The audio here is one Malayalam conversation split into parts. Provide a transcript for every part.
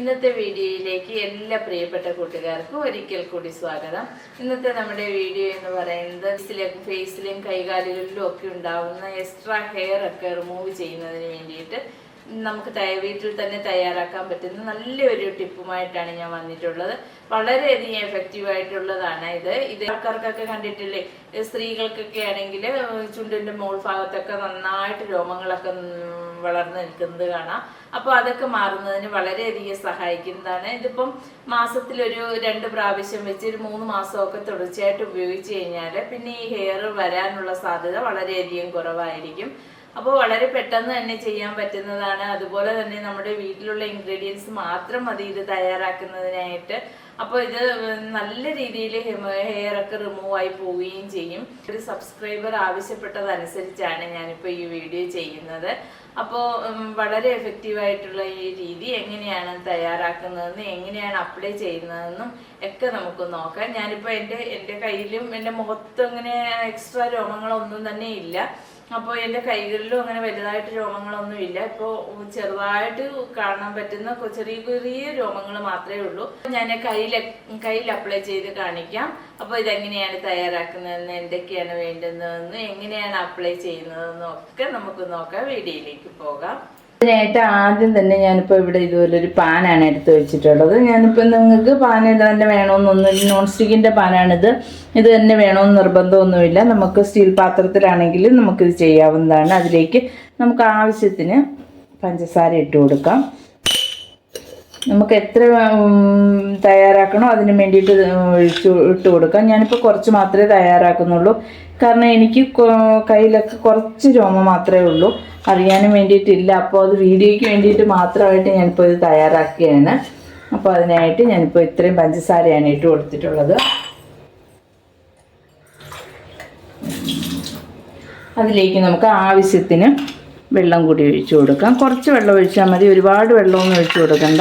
ഇന്നത്തെ വീഡിയോയിലേക്ക് എല്ലാ പ്രിയപ്പെട്ട കൂട്ടുകാർക്കും ഒരിക്കൽ കൂടി സ്വാഗതം. ഇന്നത്തെ നമ്മുടെ വീഡിയോ എന്ന് പറയുന്നത് ഫേസിലും കൈകാലുകളിലും ഒക്കെ ഉണ്ടാവുന്ന എക്സ്ട്രാ ഹെയർ ഒക്കെ റിമൂവ് ചെയ്യുന്നതിന് വേണ്ടിയിട്ട് നമുക്ക് വീട്ടിൽ തന്നെ തയ്യാറാക്കാൻ പറ്റുന്ന നല്ലൊരു ടിപ്പുമായിട്ടാണ് ഞാൻ വന്നിട്ടുള്ളത്. വളരെയധികം എഫക്റ്റീവ് ആയിട്ടുള്ളതാണ് ഇത്. ഇത് ആൾക്കാർക്കൊക്കെ കണ്ടിട്ടില്ലേ? സ്ത്രീകൾക്കൊക്കെ ആണെങ്കിൽ ചുണ്ടിന്റെ മോൾ ഭാഗത്തൊക്കെ നന്നായിട്ട് രോമങ്ങളൊക്കെ വളർന്നു നിൽക്കുന്നത് കാണാം. അപ്പോൾ അതൊക്കെ മാറുന്നതിന് വളരെയധികം സഹായിക്കുന്നതാണ്. ഇതിപ്പം മാസത്തിലൊരു രണ്ട് പ്രാവശ്യം വെച്ച് ഒരു മൂന്ന് മാസമൊക്കെ തുടർച്ചയായിട്ട് ഉപയോഗിച്ച് കഴിഞ്ഞാൽ പിന്നെ ഈ ഹെയർ വരാനുള്ള സാധ്യത വളരെയധികം കുറവായിരിക്കും. അപ്പോൾ വളരെ പെട്ടെന്ന് തന്നെ ചെയ്യാൻ പറ്റുന്നതാണ്. അതുപോലെ തന്നെ നമ്മുടെ വീട്ടിലുള്ള ഇൻഗ്രീഡിയൻസ് മാത്രം മതി ഇത് തയ്യാറാക്കുന്നതിനായിട്ട്. അപ്പോൾ ഇത് നല്ല രീതിയിൽ ഹെയർ ഒക്കെ റിമൂവ് ആയി പോവുകയും ചെയ്യും. ഒരു സബ്സ്ക്രൈബർ ആവശ്യപ്പെട്ടതനുസരിച്ചാണ് ഞാനിപ്പോൾ ഈ വീഡിയോ ചെയ്യുന്നത്. അപ്പോൾ വളരെ എഫക്റ്റീവ് ആയിട്ടുള്ള ഈ രീതി എങ്ങനെയാണ് തയ്യാറാക്കുന്നതെന്ന് എങ്ങനെയാണ് അപ്ലൈ ചെയ്യുന്നതെന്നും ഒക്കെ നമുക്ക് നോക്കാം. ഞാനിപ്പോൾ എന്റെ എന്റെ കയ്യിലും എന്റെ മുഖത്തും അങ്ങനെ എക്സ്ട്രാ രോമങ്ങളൊന്നും തന്നെ ഇല്ല. അപ്പോൾ എന്റെ കൈകളിലും അങ്ങനെ വലുതായിട്ട് രോമങ്ങളൊന്നും ഇല്ല. ഇപ്പോൾ ചെറുതായിട്ട് കാണാൻ പറ്റുന്ന ചെറിയ ചെറിയ രോമങ്ങൾ മാത്രമേ ഉള്ളൂ. ഞാൻ കയ്യിൽ കയ്യിൽ അപ്ലൈ ചെയ്ത് കാണിക്കാം. അപ്പോൾ ഇതെങ്ങനെയാണ് തയ്യാറാക്കുന്നതെന്ന് എന്തൊക്കെയാണ് വേണ്ടുന്നതെന്ന് എങ്ങനെയാണ് അപ്ലൈ ചെയ്യുന്നതെന്നും ഒക്കെ നമുക്ക് നോക്കാം. വീഡിയോയിലേക്ക് പോകാം. അതിനായിട്ട് ആദ്യം തന്നെ ഞാനിപ്പോൾ ഇവിടെ ഇതുപോലെ ഒരു പാനാണ് എടുത്ത് വെച്ചിട്ടുള്ളത്. ഞാനിപ്പോൾ നിങ്ങൾക്ക് പാൻ ഇത് തന്നെ വേണമെന്നൊന്നും നോൺ സ്റ്റിക്കിന്റെ പാനാണിത്. ഇത് തന്നെ വേണമെന്ന് നിർബന്ധമൊന്നുമില്ല. നമുക്ക് സ്റ്റീൽ പാത്രത്തിലാണെങ്കിൽ നമുക്കിത് ചെയ്യാവുന്നതാണ്. അതിലേക്ക് നമുക്ക് ആവശ്യത്തിന് പഞ്ചസാര ഇട്ട് കൊടുക്കാം. നമുക്ക് എത്ര തയ്യാറാക്കണോ അതിന് വേണ്ടിയിട്ട് ഒഴിച്ച് ഇട്ട് കൊടുക്കാം. ഞാനിപ്പോൾ കുറച്ച് മാത്രമേ തയ്യാറാക്കുന്നുള്ളൂ. കാരണം എനിക്ക് കയ്യിലൊക്കെ കുറച്ച് രോമം മാത്രമേ ഉള്ളൂ. അറിയാനും വേണ്ടിയിട്ടില്ല. അപ്പോൾ അത് വീഡിയോയ്ക്ക് വേണ്ടിയിട്ട് മാത്രമായിട്ട് ഞാനിപ്പോൾ ഇത് തയ്യാറാക്കുകയാണ് അപ്പോൾ അതിനായിട്ട് ഞാനിപ്പോൾ ഇത്രയും പഞ്ചസാരയാണ് ഇട്ട് കൊടുത്തിട്ടുള്ളത്. അതിലേക്ക് നമുക്ക് ആവശ്യത്തിന് വെള്ളം കൂടി ഒഴിച്ചു കൊടുക്കാം. കുറച്ച് വെള്ളം ഒഴിച്ചാൽ മതി. ഒരുപാട് വെള്ളമൊന്നും ഒഴിച്ചു കൊടുക്കണ്ട.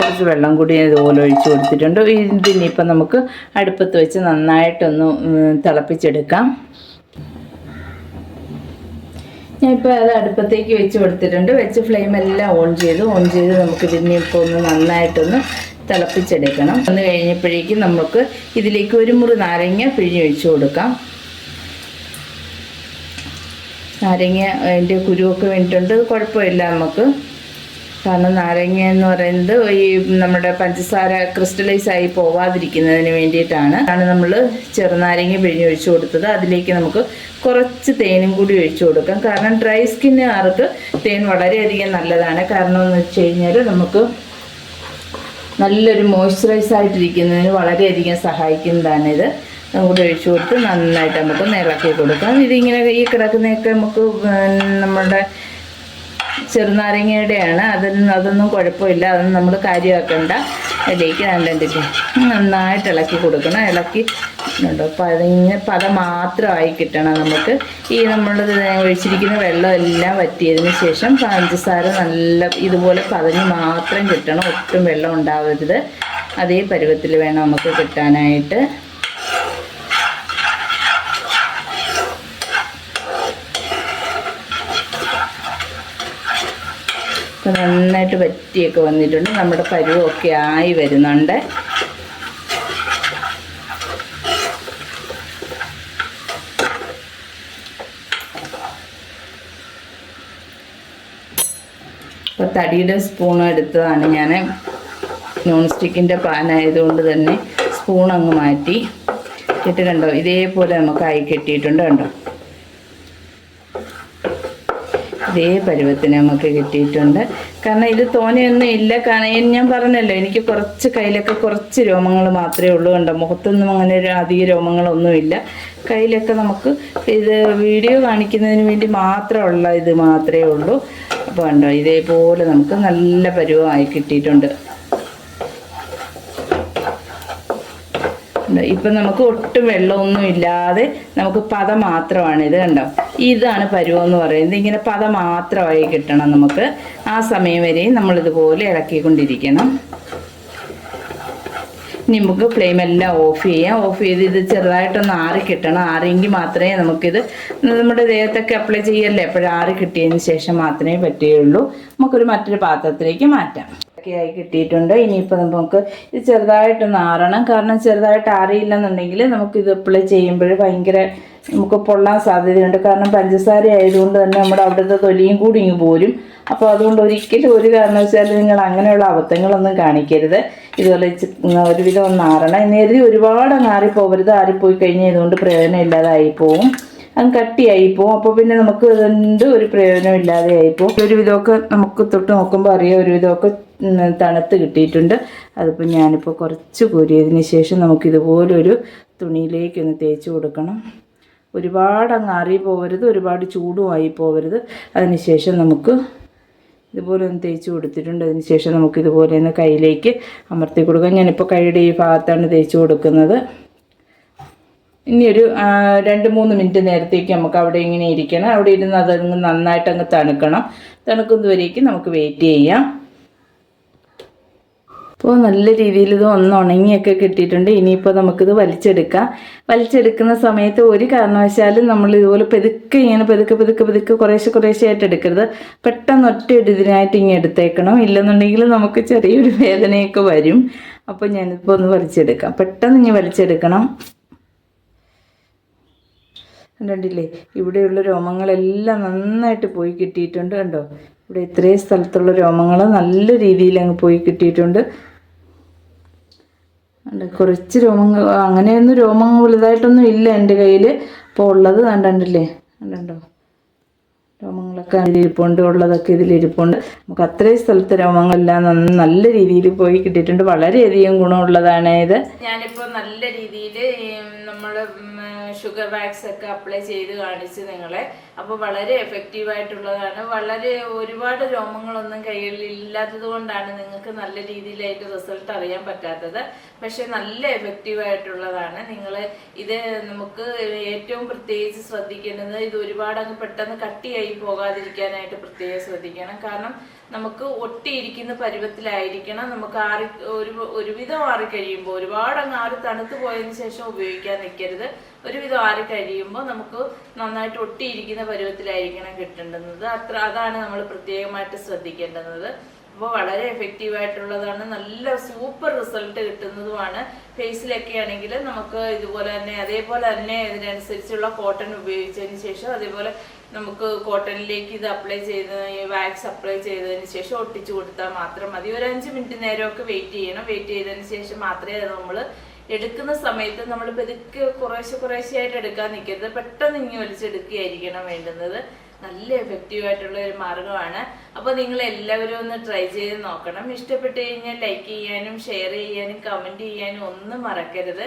കുറച്ച് വെള്ളം കൂടി ഇതുപോലെ ഒഴിച്ചു കൊടുത്തിട്ടുണ്ട്. ഇതിനിപ്പം നമുക്ക് അടുപ്പത്ത് വെച്ച് നന്നായിട്ടൊന്ന് തിളപ്പിച്ചെടുക്കാം. ഞാൻ ഞാനിപ്പോൾ അത് അടുപ്പത്തേക്ക് വെച്ച് കൊടുത്തിട്ടുണ്ട്. വെച്ച് ഫ്ലെയിം എല്ലാം ഓൺ ചെയ്ത്. ഓൺ ചെയ്ത് നമുക്ക് ഇതിനിപ്പോൾ ഒന്ന് നന്നായിട്ടൊന്ന് തിളപ്പിച്ചെടുക്കണം. ഒന്ന് കഴിഞ്ഞപ്പോഴേക്കും നമുക്ക് ഇതിലേക്ക് ഒരു മുറി നാരങ്ങ പിഴിഞ്ഞൊഴിച്ചു കൊടുക്കാം. നാരങ്ങ അതിന്റെ കുരുവൊക്കെ വേണ്ടിയിട്ടുണ്ട്. കുഴപ്പമില്ല നമുക്ക്. കാരണം നാരങ്ങ എന്ന് പറയുന്നത് ഈ നമ്മുടെ പഞ്ചസാര ക്രിസ്റ്റലൈസ് ആയി പോവാതിരിക്കുന്നതിന് വേണ്ടിയിട്ടാണ്. ആണ് നമ്മൾ ചെറുനാരങ്ങ പിഴിഞ്ഞ് ഒഴിച്ചു കൊടുത്തത്. അതിലേക്ക് നമുക്ക് കുറച്ച് തേനും കൂടി ഒഴിച്ചു കൊടുക്കാം. കാരണം ഡ്രൈ സ്കിന്നുകാർക്ക് തേൻ വളരെയധികം നല്ലതാണ്. കാരണം എന്ന് വെച്ച് കഴിഞ്ഞാൽ നമുക്ക് നല്ലൊരു മോയ്സ്ചറൈസ് ആയിട്ടിരിക്കുന്നതിന് വളരെയധികം സഹായിക്കുന്നതാണിത്. കൂടി ഒഴിച്ചു കൊടുത്ത് നന്നായിട്ട് നമുക്ക് ഇളക്കി കൊടുക്കാം. ഇതിങ്ങനെ ഈ കിടക്കുന്നതൊക്കെ നമുക്ക് നമ്മുടെ ചെറുനാരങ്ങയുടെയാണ്. അതിന് അതൊന്നും കുഴപ്പമില്ല. അതൊന്നും നമ്മൾ കാര്യമാക്കണ്ട. അതിലേക്ക് രണ്ടിട്ട് നന്നായിട്ട് ഇളക്കി കൊടുക്കണം. ഇളക്കി ഉണ്ടോ പതിഞ്ഞ് പത മാത്രമായി കിട്ടണം നമുക്ക്. ഈ നമ്മൾ ഒഴിച്ചിരിക്കുന്ന വെള്ളം എല്ലാം വറ്റിയതിന് ശേഷം പഞ്ചസാര നല്ല ഇതുപോലെ പതഞ്ഞ് മാത്രം കിട്ടണം. ഒട്ടും വെള്ളം ഉണ്ടാവരുത്. അതേ പരുവത്തിൽ വേണം നമുക്ക് കിട്ടാനായിട്ട്. നന്നായിട്ട് വറ്റിയൊക്കെ വന്നിട്ടുണ്ട്. നമ്മുടെ പരുവമൊക്കെ ആയി വരുന്നുണ്ട്. ഇപ്പൊ തടിയുടെ സ്പൂൺ എടുത്തതാണ് ഞാൻ നോൺ സ്റ്റിക്കിന്റെ പാനായതുകൊണ്ട് തന്നെ സ്പൂൺ അങ്ങ് മാറ്റി. കെട്ടിട്ടുണ്ടോ കണ്ടോ ഇതേപോലെ നമുക്ക് ആയി കെട്ടിയിട്ടുണ്ട് കണ്ടോ? ഇതേ പരുവത്തിന് നമുക്ക് കിട്ടിയിട്ടുണ്ട്. കാരണം ഇത് തോനെയൊന്നും ഇല്ല. കാരണം ഞാൻ പറഞ്ഞല്ലോ എനിക്ക് കുറച്ച് കയ്യിലൊക്കെ കുറച്ച് രോമങ്ങൾ മാത്രമേ ഉള്ളൂ കണ്ടോ. മുഖത്തൊന്നും അങ്ങനെ അധിക രോമങ്ങളൊന്നുമില്ല കയ്യിലൊക്കെ നമുക്ക് ഇത് വീഡിയോ കാണിക്കുന്നതിന് വേണ്ടി മാത്രമുള്ള ഇത് മാത്രമേ ഉള്ളൂ. അപ്പോൾ കണ്ടോ ഇതേപോലെ നമുക്ക് നല്ല പരുവമായി കിട്ടിയിട്ടുണ്ട്. ഇപ്പം നമുക്ക് ഒട്ടും വെള്ളമൊന്നും ഇല്ലാതെ നമുക്ക് പത മാത്രമാണ്. ഇത് കണ്ടോ? ഇതാണ് പരുവം എന്ന് പറയുന്നത്. ഇങ്ങനെ പത മാത്രമായി കിട്ടണം നമുക്ക്. ആ സമയം വരെയും നമ്മളിതുപോലെ ഇളക്കിക്കൊണ്ടിരിക്കണം. ഇനി നമുക്ക് ഫ്ലെയിം എല്ലാം ഓഫ് ചെയ്യാം. ഓഫ് ചെയ്ത് ഇത് ചെറുതായിട്ടൊന്ന് ആറി കിട്ടണം. ആറിയെങ്കിൽ മാത്രമേ നമുക്കിത് നമ്മുടെ ദേഹത്തൊക്കെ അപ്ലൈ ചെയ്യല്ലേ? എപ്പോഴും ആറി കിട്ടിയതിന് ശേഷം മാത്രമേ പറ്റുകയുള്ളൂ. നമുക്കൊരു മറ്റൊരു പാത്രത്തിലേക്ക് മാറ്റാം. ഒക്കെ ആയി കിട്ടിയിട്ടുണ്ട്. ഇനിയിപ്പോൾ നമുക്ക് ഇത് ചെറുതായിട്ടൊന്ന് ആറണം. കാരണം ചെറുതായിട്ട് ആറിയില്ലെന്നുണ്ടെങ്കിൽ നമുക്കിത് അപ്ലൈ ചെയ്യുമ്പോൾ ഭയങ്കര നമുക്ക് പൊള്ളാൻ സാധ്യതയുണ്ട്. കാരണം പഞ്ചസാര ആയതുകൊണ്ട് തന്നെ നമ്മുടെ അവിടുത്തെ തൊലിയും കൂടി ഇങ്ങ് പോരും. അപ്പോൾ അതുകൊണ്ട് ഒരിക്കലും ഒരു കാരണവശാലും നിങ്ങൾ അങ്ങനെയുള്ള അബദ്ധങ്ങളൊന്നും കാണിക്കരുത്. ഇതുപോലെ ഒരുവിധം ഒന്ന് ആറണം. നേരത്തെ ഒരുപാട് അങ്ങ് ആറിപ്പോകരുത് ആറിപ്പോയി കഴിഞ്ഞാൽ ഇതുകൊണ്ട് പ്രയോജനം ഇല്ലാതായി പോവും അത് കട്ടിയായി പോവും. അപ്പോൾ പിന്നെ നമുക്ക് ഇതുകൊണ്ട് ഒരു പ്രയോജനം ഇല്ലാതെ ആയിപ്പോവും. ഒരുവിധമൊക്കെ നമുക്ക് തൊട്ട് നോക്കുമ്പോൾ അറിയാം. ഒരുവിധമൊക്കെ തണുത്ത് കിട്ടിയിട്ടുണ്ട്. അതിപ്പോൾ ഞാനിപ്പോൾ കുറച്ച് കോരിയതിന് ശേഷം നമുക്കിതുപോലൊരു തുണിയിലേക്കൊന്ന് തേച്ച് കൊടുക്കണം. ഒരുപാട് അങ്ങ് അറി പോകരുത് ഒരുപാട് ചൂടുമായി പോകരുത് അതിനുശേഷം നമുക്ക് ഇതുപോലെ ഒന്ന് തേച്ച് കൊടുത്തിട്ടുണ്ട്. അതിന് ശേഷം നമുക്ക് ഇതുപോലെ ഒന്ന് കയ്യിലേക്ക് അമർത്തി കൊടുക്കാം. ഞാനിപ്പോൾ കൈയുടെ ഈ ഭാഗത്താണ് തേച്ച് കൊടുക്കുന്നത്. ഇനിയൊരു ഒരു രണ്ട് മൂന്ന് മിനിറ്റ് നേരത്തേക്ക് നമുക്ക് അവിടെ ഇങ്ങനെ ഇരിക്കണം. അവിടെ ഇരുന്ന് അതങ്ങ് നന്നായിട്ട് അങ്ങ് തണുക്കണം. തണുക്കുന്നതുവരേക്കും നമുക്ക് വെയിറ്റ് ചെയ്യാം. അപ്പോൾ നല്ല രീതിയിൽ ഇത് ഒന്ന് ഉണങ്ങിയൊക്കെ കിട്ടിയിട്ടുണ്ട്. ഇനിയിപ്പോൾ നമുക്കിത് വലിച്ചെടുക്കാം. വലിച്ചെടുക്കുന്ന സമയത്ത് ഒരു കാരണവശാലും നമ്മൾ ഇതുപോലെ പെതുക്കെ ഇങ്ങനെ പെതുക്കെ പെതുക്കെ പെതുക്കെ കുറേശ്ശെ കുറേശ്ശെ ആയിട്ട് എടുക്കരുത്. പെട്ടെന്ന് ഒറ്റ ഇതിനായിട്ട് ഇങ്ങനെ എടുത്തേക്കണം. ഇല്ലെന്നുണ്ടെങ്കിൽ നമുക്ക് ചെറിയൊരു വേദനയൊക്കെ വരും. അപ്പോൾ ഞാനിപ്പോൾ ഒന്ന് വലിച്ചെടുക്കാം. പെട്ടെന്ന് ഇനി വലിച്ചെടുക്കണം. കണ്ടില്ലേ? ഇവിടെയുള്ള രോമങ്ങളെല്ലാം നന്നായിട്ട് പോയി കിട്ടിയിട്ടുണ്ട് കണ്ടോ? ഇവിടെ ഇത്രയും സ്ഥലത്തുള്ള രോമങ്ങൾ നല്ല രീതിയിൽ അങ്ങ് പോയി കിട്ടിയിട്ടുണ്ട്. കുറച്ച് രോമങ്ങൾ അങ്ങനെയൊന്നും രോമങ്ങൾ വലുതായിട്ടൊന്നും ഇല്ല എന്റെ കയ്യിൽ അപ്പോൾ ഉള്ളത് കണ്ടില്ലേ? കണ്ടോ? രോമങ്ങളൊക്കെ ഇരിപ്പുണ്ട് ഉള്ളതൊക്കെ ഇതിലിരിപ്പുണ്ട് നമുക്ക് അത്രയും സ്ഥലത്തെ രോമങ്ങളെല്ലാം നല്ല രീതിയിൽ പോയി കിട്ടിയിട്ടുണ്ട്. വളരെയധികം ഗുണമുള്ളതാണ് ഇത്. ഞാനിപ്പോൾ നല്ല രീതിയിൽ നമ്മൾ ഷുഗർ വാക്സ് ഒക്കെ അപ്ലൈ ചെയ്ത് കാണിച്ച് നിങ്ങളെ അപ്പോൾ വളരെ എഫക്റ്റീവ് ആയിട്ടുള്ളതാണ്. വളരെ ഒരുപാട് രോമങ്ങളൊന്നും കയ്യിൽ ഇല്ലാത്തത് കൊണ്ടാണ് നിങ്ങൾക്ക് നല്ല രീതിയിലായിട്ട് റിസൾട്ട് അറിയാൻ പറ്റാത്തത്. പക്ഷെ നല്ല എഫക്റ്റീവ് ആയിട്ടുള്ളതാണ്. നിങ്ങൾ ഇത് നമുക്ക് ഏറ്റവും പ്രത്യേകിച്ച് ശ്രദ്ധിക്കേണ്ടത് ഇത് ഒരുപാട് അങ്ങ് പെട്ടെന്ന് കട്ടിയായി പോകാതിരിക്കാനായിട്ട് പ്രത്യേകം ശ്രദ്ധിക്കണം. കാരണം നമുക്ക് ഒട്ടിയിരിക്കുന്ന പരുവത്തിലായിരിക്കണം. നമുക്ക് ആറി ഒരു ഒരുവിധം ആറി കഴിയുമ്പോൾ ഒരുപാട് അങ്ങ് ആറി തണുത്ത് പോയതിന് ശേഷം ഉപയോഗിക്കാൻ നിൽക്കരുത്. ഒരുവിധം ആറി കഴിയുമ്പോൾ നമുക്ക് നന്നായിട്ട് ഒട്ടിയിരിക്കുന്ന പരുവത്തിലായിരിക്കണം കിട്ടേണ്ടുന്നത്. അത്ര അതാണ് നമ്മൾ പ്രത്യേകമായിട്ട് ശ്രദ്ധിക്കേണ്ടുന്നത്. അപ്പോൾ വളരെ എഫക്റ്റീവ് ആയിട്ടുള്ളതാണ് നല്ല സൂപ്പർ റിസൾട്ട് കിട്ടുന്നതുമാണ്. ഫേസിലൊക്കെ ആണെങ്കിൽ നമുക്ക് ഇതുപോലെ തന്നെ അതേപോലെ തന്നെ ഇതിനനുസരിച്ചുള്ള കോട്ടൺ ഉപയോഗിച്ചതിന് ശേഷം അതേപോലെ നമുക്ക് കോട്ടണിലേക്ക് ഇത് അപ്ലൈ ചെയ്ത് വാക്സ് അപ്ലൈ ചെയ്തതിന് ശേഷം ഒട്ടിച്ചു കൊടുത്താൽ മാത്രം മതി. ഒരു അഞ്ച് മിനിറ്റ് നേരമൊക്കെ വെയിറ്റ് ചെയ്യണം. വെയിറ്റ് ചെയ്തതിന് ശേഷം മാത്രമേ നമ്മൾ എടുക്കുന്ന സമയത്ത് നമ്മൾ പെതുക്കെ കുറേശ്ശെ കുറേശ്ശെ ആയിട്ട് എടുക്കാൻ നിൽക്കരുത്. പെട്ടെന്ന് ഇങ്ങനെ വലിച്ചെടുക്കുകയായിരിക്കണം വേണ്ടുന്നത്. നല്ല എഫക്റ്റീവ് ആയിട്ടുള്ള ഒരു മാർഗമാണ് അപ്പോൾ നിങ്ങൾ എല്ലാവരും ഒന്ന് ട്രൈ ചെയ്ത് നോക്കണം. ഇഷ്ടപ്പെട്ട് കഴിഞ്ഞാൽ ലൈക്ക് ചെയ്യാനും ഷെയർ ചെയ്യാനും കമന്റ് ചെയ്യാനും ഒന്നും മറക്കരുത്.